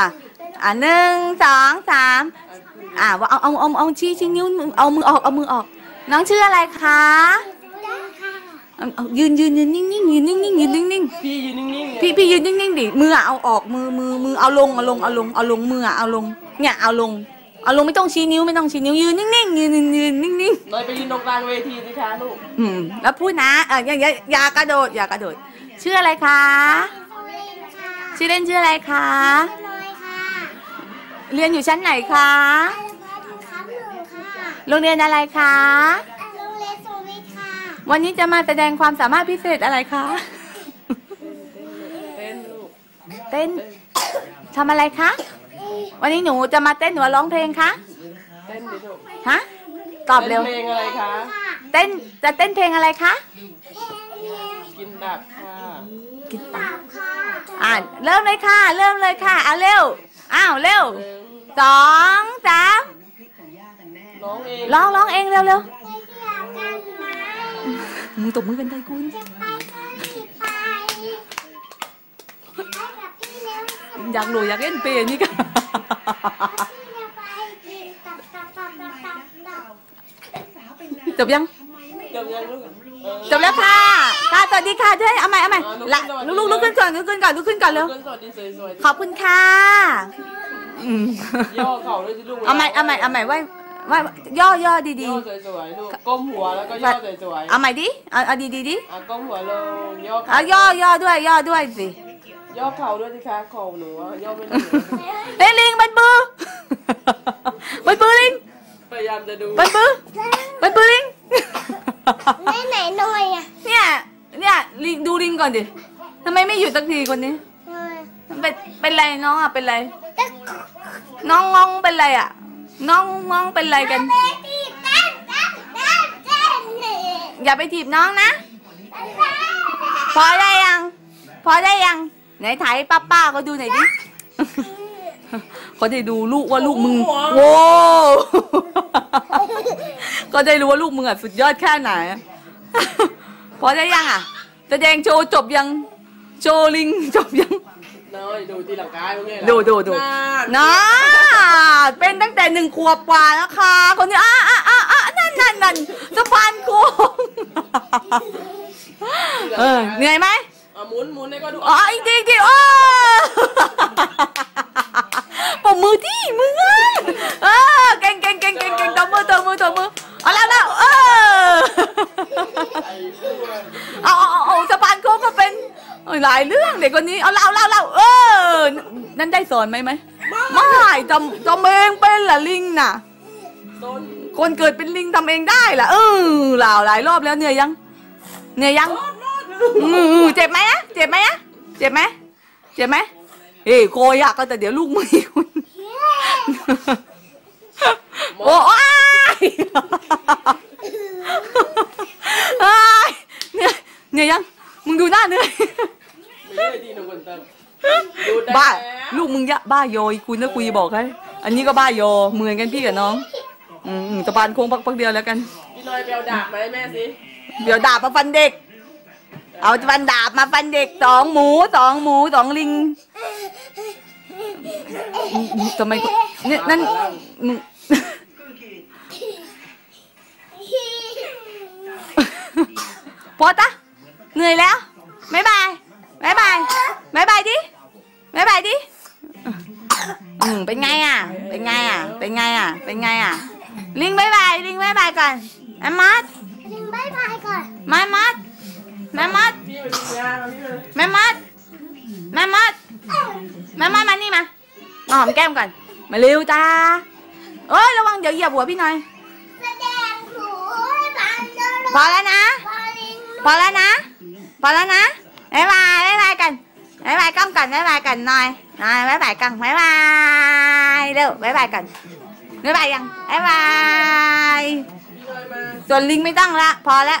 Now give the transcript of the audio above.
อะอะหนึ่งสองสามอะว่าเอาเอาเอาเอาชี้ชี้นิ้วเอามือออกเอามือออก น้องชื่ออะไรคะเอาเอายืนยืนยืนนิ่งนิ่งยืนนิ่งนิ่งยืนนิ่งนิ่งพี่ยืนนิ่งๆพี่พี่ยืนนิ่งๆดิมืออะเอาออกมือมือมือเอาลงเอาลงเอาลงเอาลงมืออะเอาลงเนี่ยเอาลงเอาลงไม่ต้องชี้นิ้วไม่ต้องชี้นิ้วยืนนิ่งๆยืนยืนยืนนิ่งน้อยไปยืนตรงกลางเวทีสิคะลูกๆอืมแล้วพูดนะเอออย่าอย่าอย่ากระโดดอย่ากระโดดชื่ออะไรคะชื่อเล่นชื่ออะไรคะ เรียนอยู่ชั้นไหนคะโรงเรียนอะไรคะวันนี้จะมาแสดงความสามารถพิเศษอะไรคะเต้นลูกเต้นทำอะไรคะวันนี้หนูจะมาเต้นหรือว่าร้องเพลงคะเต้นดิลูกฮะตอบเร็วต้นเพลงอะไรคะเต้นจะเต้นเพลงอะไรคะกินดับค่ะกินตาอ่าเริ่มเลยค่ะ เริ่มเลยค่ะเอาเร็ว อ้าวเร็วหนึ่งสองสามร้องเองร้องร้องเองเร็วเร็วมือตบมือกันได้คุณอยากรู้อยากเล่นเปียนี่กันจบยังจบยังลูกเออ จบแล้วค่ะ ค่ะสวัสดีค่ะเฮ้ยเอาใหม่เอาใหม่อ่าลุกละขึ้นก่อนลุกลุกลุกขึ้นก่อนลุกขึ้นก่อนลุกขึ้นก่อนเร็วขึ้นสวัสดีสวยๆขอบคุณค่ะอืมย่อเข่าด้วยสิลูกเอาใหม่เอาใหม่เอาใหม่ไว้ไว้ย่อย่อดีย่อสวยๆลูกก้มหัวแล้วก็ย่อสวยๆเอาใหม่ดิเอาเอาดีดีๆดิๆอะก้มหัวลงย่อเข่าเอาย่อย่อด้วยย่อด้วยสิย่อเข่าด้วยสิคะเข่าหนูอะย่อไม่ได้เฮ้ยลิงมันปือมันปือลิงพยายามจะดูมันปือมันปือลิง ไหนหน่อยอะเนี่ยเนี่ยลิงดูลิงก่อนดิทำไมไม่หยุดสักทีคนนี้มันเป็นเป็นไรน้องอะเป็นไร น้องงองเป็นไรอะ น้องงองเป็นไรกันอย่าไปถีบน้องนะ พอได้ยัง พอได้ยัง ไหนถ่ายให้ป้าป้าเขาดูหน่อยดิเขาได้ดูลูกว่าลูกมึง โว้ ก็ได้รู้ว่าลูกมึงอะสุดยอดแค่ไหน พอได้ยังอะแสดงโชว์จบยัง โชว์ลิงจบยังน้อยดูตีหลังกายมึงไงล่ะดูดูดูน่านะเป็นตั้งแต่หนึ่งขวบกว่าแล้วค่ะ คนนี้อะอะอะอะนั่นนั่นนั่นสะพานโค้งเออเหนื่อยไหมอะหมุนหมุนให้ก็ดูอ๋ออีกทีอีกทีโอ้ปมมือที่มืออะเออเก่งเก่งเก่งเก่งเก่งตบมือตบมือตบมือ เอาแล้วแล้วเออเอาเอาเอาเอาสะพานโค้งก็เป็นเอ้ยหลายเรื่องเด็กคนนี้เอาเล่าเล่าเล่าเออ นั่นได้สอนไหมไหมไม่จำจำเองเป็นล่ะลิงน่ะต้นคนเกิดเป็นลิงทำเองได้ล่ะเออเหล่าหลายรอบแล้วเหนื่อยยังเหนื่อยยังอือเจ็บไหมอะเจ็บไหมอะเจ็บไหมเจ็บไหมเอ้ยโคอยากก็แต่เดี๋ยวลูกมืออีกคนโอ้อ้ายอ้ายเหนื่อยเหนื่อยยังมึงดูหน้าเหนื่อย ไม่ได้ดีหนูคนตั้งดูได้ บ้าแล้วลูกมึงยะบ้าโยอีคุณนะคุยบอกให้ อันนี้ก็บ้าโยเหมือนกันพี่กับน้อง อืมอืมตะปานโค้งพักพักเดียวแล้วกันพี่น้อยไปเอาดาบมาให้แม่สิเดี๋ยวดาบมาฟันเด็ก เอาฟันดาบมาฟันเด็กสองหมูสองหมูสองลิงทำไมเนี่ยนั่นมึงพอตะเหนื่อยแล้วบายบายบายบายบายบายดิ บายบายดิอืมเป็นไงอะ เป็นไงอะ เป็นไงอะ เป็นไงอะ ลิงบายบาย ลิงบายบายก่อนไอ้มัดลิงบายบายก่อนแม่มัดแม่มัดพี่ไปดูยามาพี่เลยแม่มัดแม่มัดแม่มัดมานี่มามาหอมแก้มก่อน มาเร็วจ้าเอ้ยระวังเดี๋ยวเหยียบหัวพี่หน่อยแสดงถูให้ฟังดูพอแล้วนะพอลิงพอแล้วนะ พอแล้วนะบ๊ายบายบ๊ายบายกัน บ๊ายบายกล้องก่อนบ๊ายบายก่อนหน่อยหน่อยบ๊ายบายกันบ๊ายบายเร็วบ๊ายบายก่อนบ๊ายบายยังบ๊ายบายส่วนลิงไม่ต้องละพอแล้ว